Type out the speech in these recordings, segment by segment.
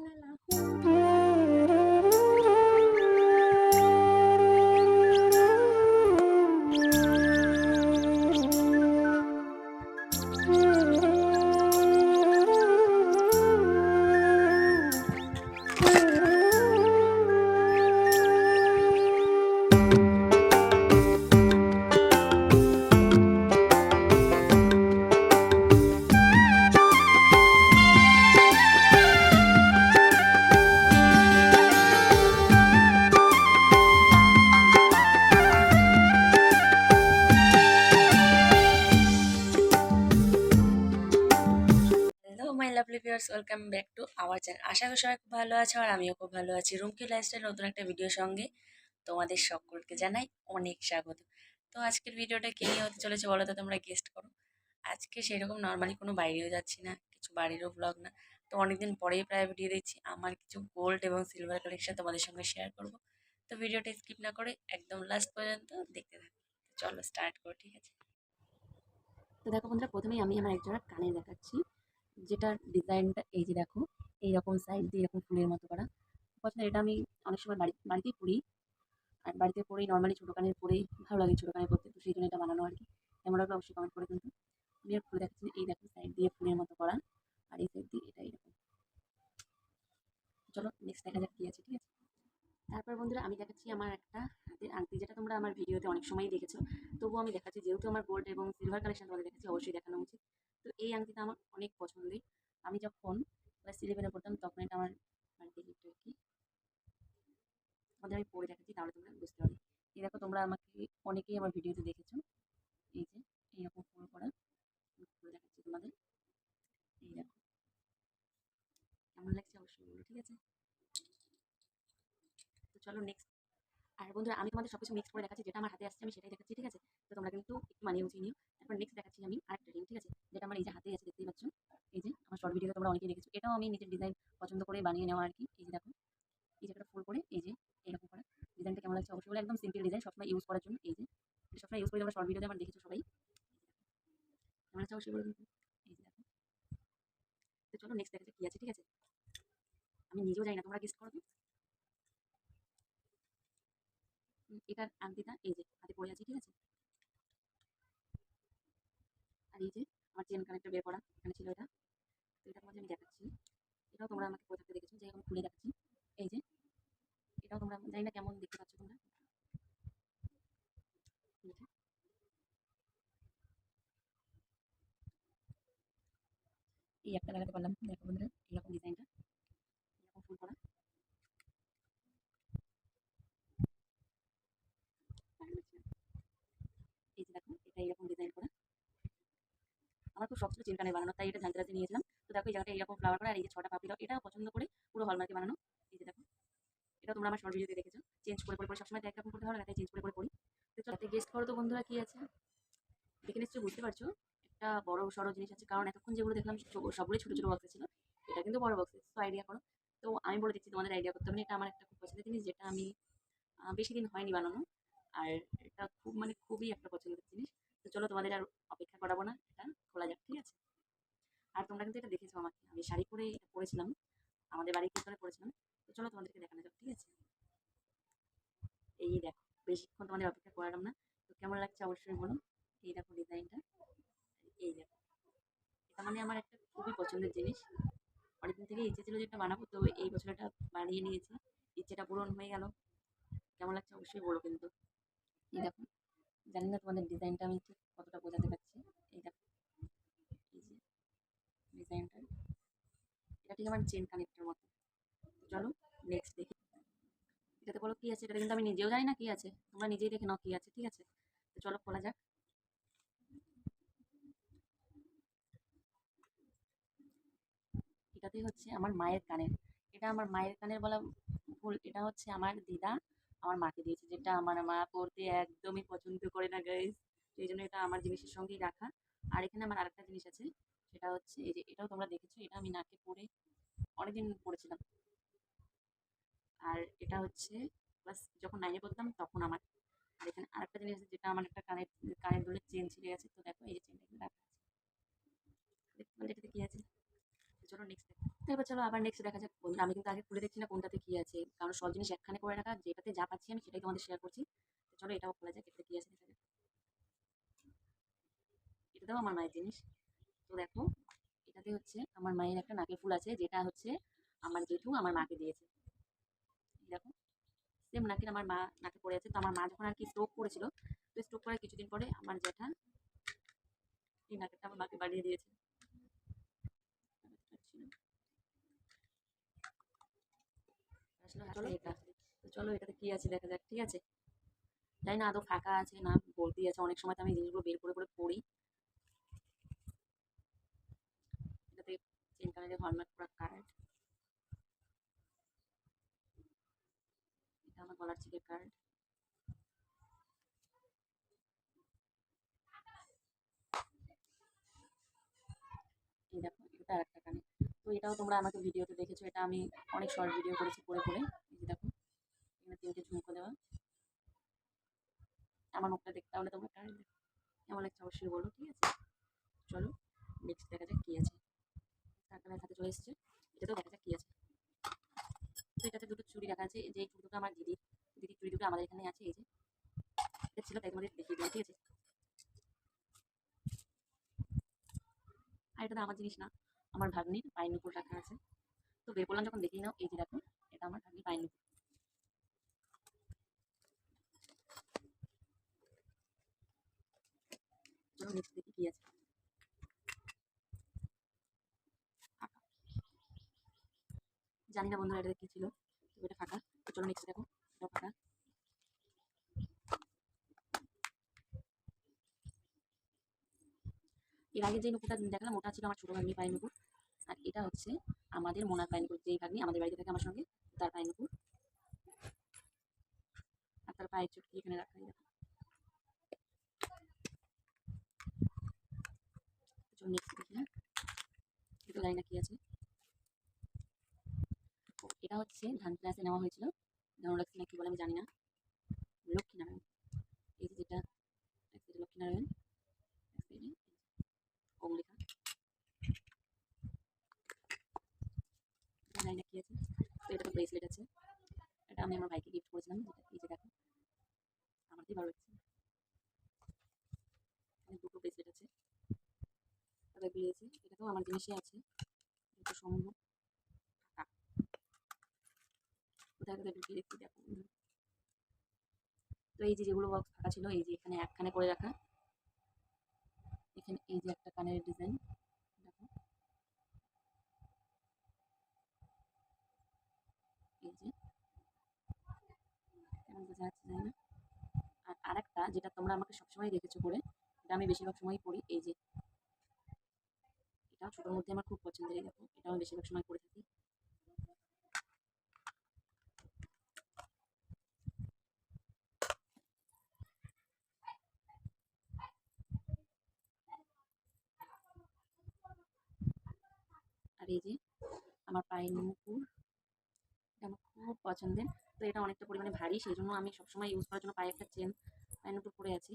Woo! Welcome back to our channel. আশা করি সবাই খুব ভালো আছে আর আমিও খুব ভালো আছি। রুমকি লাইফস্টাইল নতুন একটা ভিডিওর সঙ্গে তোমাদের সকলকে জানাই অনেক স্বাগত। তো আজকের ভিডিওটা কে নিয়ে হতে চলেছে বলো তো তোমরা গেস্ট করো। আজকে সেরকম নর্মালি কোনো বাইরেও যাচ্ছি না, কিছু বাড়িরও ব্লগ না। তো অনেকদিন পরেই প্রায় ভিডিও দিচ্ছি আমার কিছু গোল্ড এবং সিলভার কালেকশন তোমাদের সঙ্গে শেয়ার করব। তো ভিডিওটা স্কিপ না করে একদম লাস্ট পর্যন্ত দেখতে থাকো। চলো স্টার্ট করো, ঠিক আছে? তো দেখো বন্ধুরা, প্রথমেই আমি আমার একজোড়া কানে দেখাচ্ছি। যেটার ডিজাইনটা, এই যে দেখো, এইরকম সাইড দিয়ে এরকম ফুলের মতো করা। পছন্দ এটা আমি অনেক সময় বাড়ি, বাড়িতেই পরি আর বাড়িতে পরেই নর্মালি ছোটো কানের পরেই ভালো লাগে ছোটো কানের পড়তে তো সেই জন্য এটা বানানো আর কি। লাগল অবশ্যই কমেন্ট করে কিন্তু আমি আর খুলে দেখাচ্ছি এই দেখো সাইড দিয়ে ফুলের মতো করা, আর এই সাইড দিয়ে এটা এরকম। চলো নেক্সট দেখা যাক কী আছে, ঠিক আছে? তারপর বন্ধুরা আমি দেখাচ্ছি আমার একটা হাতের আংটি, যেটা তোমরা আমার ভিডিওতে অনেক সময়ই দেখেছ। তবুও আমি দেখাচ্ছি, যেহেতু আমার গোল্ড এবং সিলভার কালেকশন তোমাদের দেখাচ্ছি, অবশ্যই দেখানো উচিত। তো এই আংটিটা আমার অনেক পছন্দের। আমি যখন ক্লাস ইলেভেনে পড়তাম, তখন এটা আমার বাড়িতে আর কি। আমি পরে দেখাচ্ছি তাহলে তোমরা বুঝতে পারবে। এই দেখো, তোমরা আমাকে অনেকেই আমার ভিডিওতে দেখেছ। এই যে এইরকম ফুল করা খুলে দেখাচ্ছি তোমাদের। এই দেখো। কেমন লাগছে অবশ্যই ঠিক আছে? তো চলো নেক্সট আর বন্ধুরা, আমি তোমাদের সবকিছু মিক্স করে দেখাচ্ছি, যেটা আমার হাতে আসছে, আমি সেটাই দেখাচ্ছি, ঠিক আছে? তো তোমরা কিন্তু একটু মানিয়ে গুছিয়ে নিও। তারপর নেক্সট দেখাচ্ছি আমি আরেকটা রিং ঠিক আছে? যেটা আমার এই যে হাতেই আছে দেখতেই পাচ্ছ? এই যে আমার শর্ট ভিডিওতে তোমরা অনেকেই দেখেছ। এটাও আমি নিজের ডিজাইন পছন্দ করে বানিয়ে নেওয়া আর কি এই যে দেখো এই যে ফুল করে এই যে এরকম করা। ডিজাইনটা কেমন লাগছে? অবশ্যই একদম সিম্পল ডিজাইন সবসময় ইউজ করার জন্য। এই যে সবসময় ইউজ করে তোমরা শর্ট ভিডিওতে আমার দেখেছ সবাই। কেমন লাগছে? অবশ্যই বলে এই যে দেখো। তো চলো নেক্সট দেখা যাক কী আছে ঠিক আছে? আমি নিজেও জানি না তোমরা গেস্ট করো তো। উম, এটার আংটিটা এই যে হাতে পড়ে আছে ঠিক আছে? আর এই যে, আমার চেন কানেক্টর বের করা, এখানে ছিল এটা। তো এটা তোমাদের আমি দেখাচ্ছি। এটাও তোমরা আমাকে কোথা দেখেছ যে এখন খুলে দেখাচ্ছি। এই যে, এটাও তোমরা জানি না কেমন দেখতে পাচ্ছ তোমরা। এই একটা লাগাতে পারলাম। দেখো বন্ধুরা, এরকম ডিজাইনটা এরকম ফুল করা ভালো লাগছে না। এই যে দেখো এটা এরকম ডিজাইন করা আমার খুব শখ ছিল চেন বানানো তাই এটা জানতে রাতে নিয়েছিলাম। তো দেখো এই জায়গাটা এরকম ফ্লাওয়ার করা আর এই যে ছটা পাপড়ি এটা পছন্দ করে পুরো হলমার্কে বানানো। এই যে দেখো এটা তোমরা আমার শর্ট ভিডিওতে দেখেছ। চেঞ্জ করে করে করে সবসময় তো একরকম করতে হবে তাই চেঞ্জ করে করে করি তো গেস্ট করো তো বন্ধুরা কি আছে? দেখে নিশ্চয়ই বুঝতে পারছ একটা বড় সড়ো জিনিস আছে। কারণ এতক্ষণ যেগুলো দেখলাম সব- সবগুলোই ছোটো ছোটো বক্সে ছিল। এটা কিন্তু বড় বক্সে তো আইডিয়া করো। তো আমি বলে দিচ্ছি তোমাদের আইডিয়া করতে হবে এটা আমার একটা খুব পছন্দের জিনিস যেটা আমি বেশি দিন হয়নি বানানো। আর এটা খুব মানে খুবই একটা পছন্দের জিনিস। তো চলো তোমাদের আর অপেক্ষা করাবো না, এটা খোলা যাক, ঠিক আছে? আর তোমরা কিন্তু এটা দেখেছ আমাকে, আমি শাড়ি পরে এটা পরেছিলাম, আমাদের বাড়ির কীর্তনে পরেছিলাম, তো চলো তোমাদেরকে দেখানো যাক, ঠিক আছে? এই দেখো, বেশিক্ষণ তোমাদের অপেক্ষা করালাম না, তো কেমন লাগছে অবশ্যই বলো, এই দেখো ডিজাইনটা, এই দেখো। এটা মানে আমার একটা খুবই পছন্দের জিনিস, অনেকদিন থেকে ইচ্ছে ছিল যে এটা বানাবো, তো এই বছর এটা বানিয়ে নিয়েছি, ইচ্ছেটা পূরণ হয়ে গেল, কেমন লাগছে অবশ্যই বলো কিন্তু, এই দেখো। জানি না তোমাদের ডিজাইনটা আমি ঠিক কতটা বোঝাতে পারছি। এই যে ডিজাইনটা, এটা ঠিক আমার চেন কানেক্টের মতো। চলো নেক্সট দেখি। এটাতে বলো কী আছে? এটা কিন্তু আমি নিজেও জানি না কী আছে। তোমরা নিজেই দেখে নাও কী আছে, ঠিক আছে? চলো খোলা যাক। এটাতে হচ্ছে আমার মায়ের কানের। এটা আমার মায়ের কানের বলা ভুল, এটা হচ্ছে আমার দিদা আমার মাকে দিয়েছে যেটা আমার মা পরতে একদমই পছন্দ করে না গাইজ সেই জন্য এটা আমার জিনিসের সঙ্গেই রাখা। আর এখানে আমার আরেকটা জিনিস আছে, সেটা হচ্ছে এই যে এটাও তোমরা দেখেছ, এটা আমি নাকে পরে অনেকদিন পরেছিলাম আর এটা হচ্ছে ক্লাস যখন নাইনে পড়তাম তখন আমার, আর এখানে আরেকটা জিনিস আছে যেটা আমার একটা কানের কানের দুলের চেন ছিঁড়ে গেছে। তো দেখো এই যে চেনটা রাখা আছে। দেখতে পারলে এটাতে কী আছে? চলো নেক্সট তো তো এবার চলো আবার নেক্সট দেখা যাক বন্ধুরা আমি কিন্তু আগে খুলে দেখছি না কোনটাতে কি আছে। কারণ সব জিনিস একখানে করে রাখা, যেটাতে যা পাচ্ছি আমি সেটাই তোমাদের শেয়ার করছি। তো চলো এটাও খোলা যাক, এটাতে কি আছে দেখা যাক। এটাতেও আমার মায়ের জিনিস। তো দেখো, এটাতে হচ্ছে আমার মায়ের একটা নাকের ফুল আছে, যেটা হচ্ছে আমার জেঠু আমার মাকে দিয়েছে। দেখো সেম নাকি আমার মা নাকে পড়ে আছে। তো আমার মা যখন আর কি স্ট্রোক করেছিল, তো স্ট্রোক করার কিছুদিন পরে আমার জ্যাঠা এই নাকেরটা আমার মাকে বাড়িয়ে দিয়েছে। আসলে চলো। এটা। তো চলো এটাতে কি আছে দেখা যাক ঠিক আছে? জানি না আদৌ ফাঁকা আছে না বলতেই আছে। অনেক সময় তো আমি জিনিসগুলো বের করে করে পড়ি। এটাতে চেন কালারের হলমার্ক করা কার্ড এটা আমার গলার চিকের কার্ড এই দেখো এটা আর একটা এটাও তোমরা আমাকে ভিডিওতে দেখেছ। এটা আমি অনেক শর্ট ভিডিও করেছি করে করে এই দেখো এখানে তিনটে ঝুমকো দেওয়া। আমার মুখটা দেখতে হলে তোমরা কেমন লাগছে অবশ্যই বলো, ঠিক আছে? চলো নেক্সট দেখা যাক কী আছে। কাকার হাতে চলে এসেছে এটাতেও দেখা যাক কী আছে। তো এটাতে দুটো চুড়ি রাখা আছে। যে চুড়ি দুটো আমার দিদির দিদির চুড়ি দুটো আমাদের এখানে আছে, এই যে। এটা ছিল, তাই তোমাদের দেখিয়ে দিই ঠিক আছে? আর এটা তো আমার জিনিস না। আমার ভাগ্নির পায়ের নুপুর রাখা আছে। তো বের করলাম যখন দেখিয়ে নাও, এই যে দেখো, এটা আমার ভাগ্নির পায়ের নুপুর। দেখি কি আছে। জানি না বন্ধুরা, এটা কি ছিল? এটা ফাঁকা। চলো নেক্সট দেখো, এটাও ফাঁকা। এর আগে যে নুপুরটা দেখলাম, ওটা ছিল আমার ছোটো ভাগ্নি পায়ের নুপুর। আর এটা হচ্ছে আমাদের মোনার পায়ের নুপুর যেই ভাগ্নি আমাদের বাড়িতে থাকে আমার সঙ্গে, তার পায়ের নুপুর আর তার পায়ের চুটকি এখানে রাখা এই দেখি হ্যাঁ? এটা জানি না কি আছে। এটা হচ্ছে ধান ক্লাসে নেওয়া হয়েছিল। ধনুরাক্সি না কি বলে আমি জানি না। লক্ষ্মীনারায়ণ। এই যে যেটা এক সাইডে লক্ষ্মীনারায়ণ এক সাইডে ওম লেখা এটা জানি না কি আছে তো এটা তো ব্রেসলেট আছে এটা আমি আমার ভাইকে গিফট করেছিলাম। এই যে দেখো আমারই ভালো লাগছে। দুটো ব্রেসলেট আছে। তাদের দিয়েছে এটাতেও আমার জিনিসই আছে। দুটো সম্ভব। কোথায় কোথায় ঢুকিয়ে তো এই যে যেগুলো বক্স ফাঁকা ছিল, এই যে এখানে একখানে করে রাখা। এখানে এই যে একটা কানের ডিজাইন দেখো এই যে কেমন বোঝা যাচ্ছে জানি না। আর আরেকটা, যেটা তোমরা আমাকে সবসময় দেখেছ করে, এটা আমি বেশিরভাগ সময়ই পড়ি, এই যে এটাও ছোটোর মধ্যে আমার খুব পছন্দের এই দেখো এটা আমি বেশিরভাগ সময় পড়ে থাকি। আর এই যে, আমার পায়ের নুপুর এটা আমার খুব পছন্দের। তো এটা অনেকটা পরিমাণে ভারী সেই জন্য আমি সবসময় ইউজ করার জন্য পায়ে একটা চেন পায়ের নুপুর পরে আছি।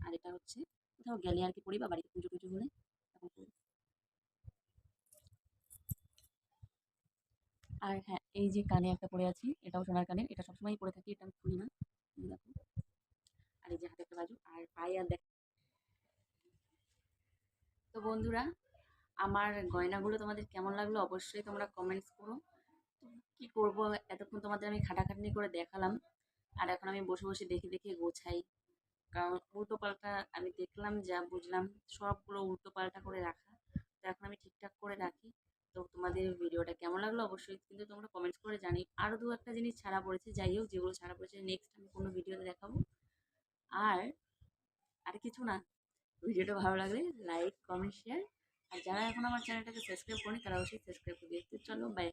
আর এটা হচ্ছে, কোথাও গেলে আর কি পরি বা বাড়িতে পুজো টুজো হলে। তখন পরি আর হ্যাঁ এই যে কানে একটা পরে আছি, এটাও সোনার কানের, এটা সবসময় পরে থাকি, এটা আমি খুলি না। দেখো। আর এই যে হাতে একটা বাজু, আর পায়ে আর দেখ তো বন্ধুরা, আমার গয়নাগুলো তোমাদের কেমন লাগল অবশ্যই তোমরা কমেন্টস করো। কী করব? এতক্ষণ তোমাদের আমি খাটাখাটনি করে দেখালাম। আর এখন আমি বসে বসে দেখে দেখে গোছাই। কারণ উল্টো পাল্টা আমি দেখলাম, যা বুঝলাম, সবগুলো উল্টো পাল্টা করে রাখা। তো এখন আমি ঠিকঠাক করে রাখি। তো তোমাদের ভিডিওটা কেমন লাগল অবশ্যই কিন্তু তোমরা কমেন্টস করে জানি আরও দু একটা জিনিস ছাড়া পড়েছে, যাই হোক, যেগুলো ছাড়া পড়েছে নেক্সট আমি কোনো ভিডিওতে দেখাবো। আর আর কিছু না। ভিডিওটা ভালো লাগলে লাইক কমেন্ট শেয়ার আর যারা এখন আমার চ্যানেলটাকে সাবস্ক্রাইব করেনি, তারা অবশ্যই সাবস্ক্রাইব করে তো চলো বাই